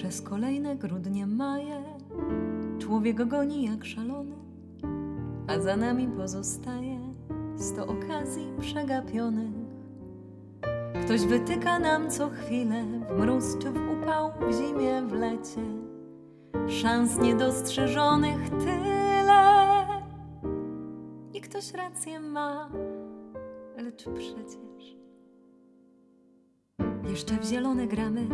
Przez kolejne grudnie, maje człowiek goni jak szalony, a za nami pozostaje sto okazji przegapionych. Ktoś wytyka nam co chwilę, w mróz czy w upał, w zimie, w lecie, szans niedostrzeżonych tyle. I ktoś rację ma, lecz przecież jeszcze w zielone gramy,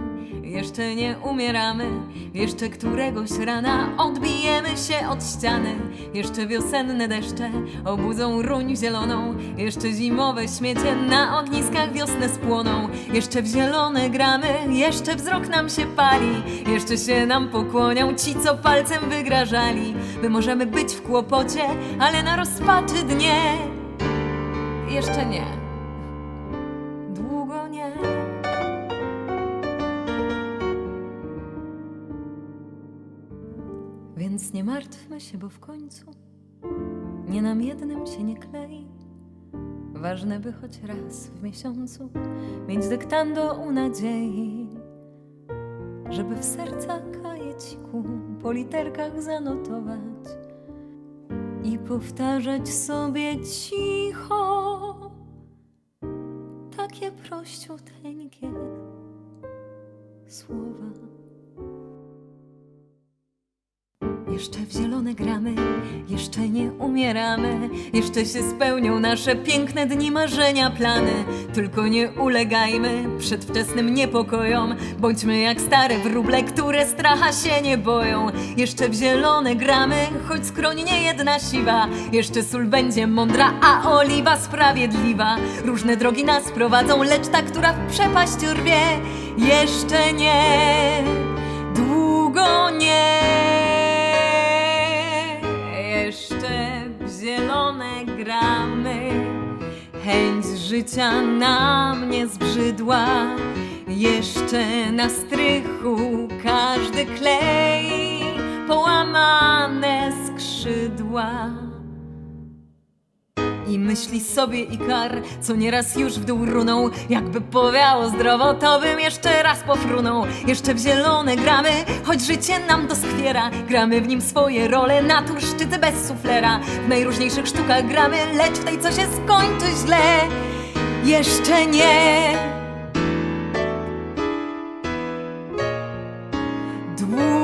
jeszcze nie umieramy, jeszcze któregoś rana odbijemy się od ściany, jeszcze wiosenne deszcze obudzą ruń zieloną, jeszcze zimowe śmiecie na ogniskach wiosnę spłoną, jeszcze w zielone gramy, jeszcze wzrok nam się pali, jeszcze się nam pokłonią ci, co palcem wygrażali. My możemy być w kłopocie, ale na rozpaczy dnie. Jeszcze nie. Więc nie martwmy się, bo w końcu nie nam jednym się nie klei. Ważne, by choć raz w miesiącu mieć dyktando u nadziei, żeby w serca kajeciku po literkach zanotować i powtarzać sobie cicho takie prościuteńkie słowa. Jeszcze w zielone gramy, jeszcze nie umieramy, jeszcze się spełnią nasze piękne dni, marzenia, plany. Tylko nie ulegajmy przedwczesnym niepokojom, bądźmy jak stare wróble, które stracha się nie boją. Jeszcze w zielone gramy, choć skroń nie jedna siwa, jeszcze sól będzie mądra, a oliwa sprawiedliwa. Różne drogi nas prowadzą, lecz ta, która w przepaść rwie, jeszcze nie, Jeszcze w zielone gramy. Chęć życia nam nie zbrzydła. Jeszcze na strychu każdy klei połamane skrzydła i myśli sobie i kar, co nieraz już w dół runął, jakby powiało zdrowo, to bym jeszcze raz pofrunął. Jeszcze w zielone gramy, choć życie nam doskwiera, gramy w nim swoje role, na turszczycy bez suflera. W najróżniejszych sztukach gramy, lecz w tej, co się skończy źle, jeszcze nie. Długo